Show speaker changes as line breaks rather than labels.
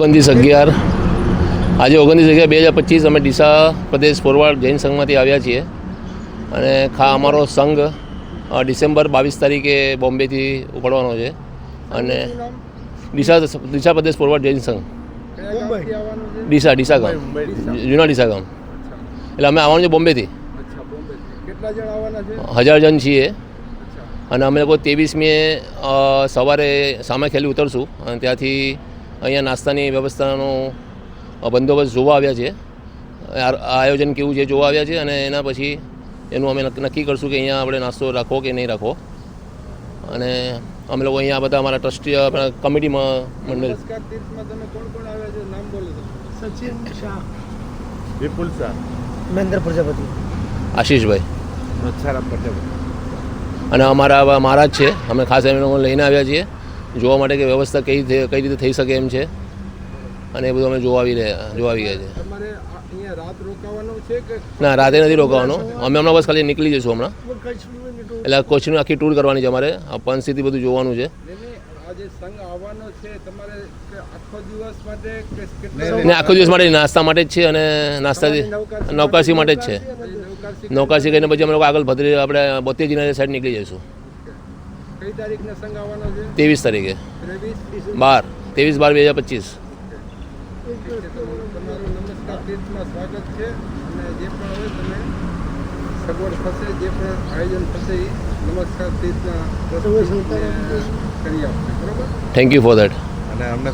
ઓગણત્રીસ અગિયાર. આજે ઓગણત્રીસ અગિયાર બે હજાર પચીસ અમે ડીસા પ્રદેશ ફોરવર્ડ જૈન સંઘમાંથી આવ્યા છીએ. અને ખા અમારો સંઘ ડિસેમ્બર બાવીસ તારીખે બોમ્બેથી ઉપડવાનો છે. અને ડીસા ડીસા પ્રદેશ ફોરવર્ડ જૈન સંઘ. ડીસા ડીસા ગામ. જૂના ડીસા ગામ. એટલે અમે આવવાનું છે બોમ્બેથી. હજાર જણ છીએ. અને અમે લોકો ત્રેવીસમીએ સવારે સામે ખેલી ઉતરશું. અને ત્યાંથી અહીંયા નાસ્તાની વ્યવસ્થાનો બંદોબસ્ત જોવા આવ્યા છે. આ આયોજન કેવું છે જોવા આવ્યા છે અને એના પછી એનું અમે નક્કી- નક્કી કરશું કે અહીંયા આપણે નાસ્તો રાખવો કે નહીં રાખવો અને અમે લોકો અહીંયા બધા અમારા ટ્રસ્ટી આપણા કમિટીમાં મંડળ.
સચિન શાહ.
વિપુલ શાહ.
મહેન્દ્ર પ્રજાપતિ.
આશીષભાઈ. અને અમારા મહારાજ છે. અમે ખાસ એમને લઈને આવ્યા છીએ. જોવા માટે કે વ્યવસ્થા કઈ રીતે કઈ રીતે થઈ શકે એમ છે. અને એ બધું અમે જોવા આવી રહ્યા જોવા આવી ગયા છે
તમારે આ- અહીંયા રાત રોકાવાનું છે કે
ના રાતે નથી રોકાવાનો. અમે હમણાં બસ ખાલી નીકળી જઈશું હમણાં. એટલે કોચની આખી ટૂર કરવાની છે અમારે. આ પંચથી બધું જોવાનું છે.
ને ને આ જે સંઘ આવવાનો છે તમારે કે આખો દિવસ માટે કે કેટલા
ને આખો દિવસ માટે નાસ્તા માટે જ છે અને નાસ્તાથી નૌકાશી માટે જ છે.
નૌકાશી
નૌકાશી કરીને પછી અમે લોકો આગળ ભદ્રી આપણે બોતેજીના સાઈડ નીકળી જઈશું.
કઈ તારીખને સંઘ આવવાનો છે
ત્રેવીસ તારીખે
ત્રેવીસ
બાર ત્રેવીસ બાર બે હજાર પચીસ
તમારું નમસ્કાર તીર્થમાં સ્વાગત છે અને જે પણ હોય તમે સગવડ થશે જે પણ આયોજન થશે એ નમસ્કાર તીર્થના ટ્રસ્ટી કરી આપશે બરોબર
થેન્ક યુ ફોર દેટ
અને અમને